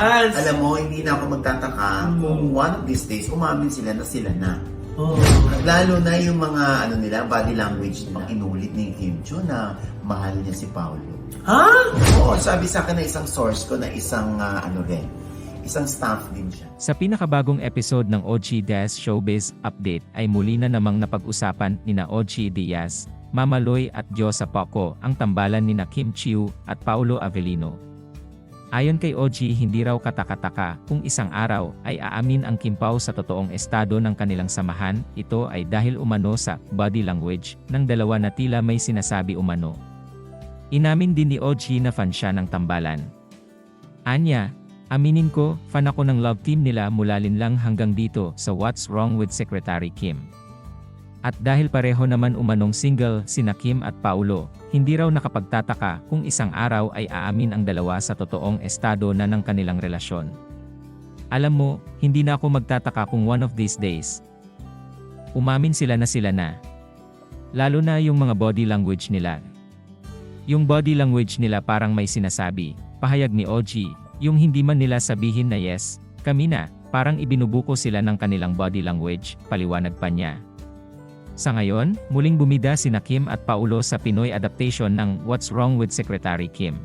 Yes! Alam mo, hindi na ako magtataka Mm. kung one of these days, umamin sila na sila na. Oh. Lalo na yung mga ano nila, body language pang inulit ni Kim Cho na mahal niya si Paolo. Ha? Oo, sabi sa akin na isang source ko na isang ah, ano rin, isang staff din siya. Sa pinakabagong episode ng OG Diaz Showbiz Update ay muli na namang napag-usapan ni na OG Diaz, Mama Loy at Diyosa Poco ang tambalan ni na Kim Chiu at Paulo Avellino. Ayon kay OG hindi raw katakataka kung isang araw ay aamin ang Kimpaw sa totoong estado ng kanilang samahan, ito ay dahil umano sa body language ng dalawa na tila may sinasabi umano. Inamin din ni OG na fan siya ng tambalan. Anya, Aminin ko, fan ako ng love team nila mula linlang hanggang dito sa What's Wrong with Secretary Kim. At dahil pareho naman umanong single sina Kim at Paulo, hindi raw nakapagtataka kung isang araw ay aamin ang dalawa sa totoong estado na ng kanilang relasyon. Alam mo, hindi na ako magtataka kung one of these days. Umamin sila na sila na. Lalo na yung mga body language nila. Yung body language nila parang may sinasabi, pahayag ni OG, yung hindi man nila sabihin na yes, kami na, parang ibinubuko sila ng kanilang body language, paliwanag pa niya. Sa ngayon, muling bumida sina Kim at Paulo sa Pinoy adaptation ng What's Wrong with Secretary Kim.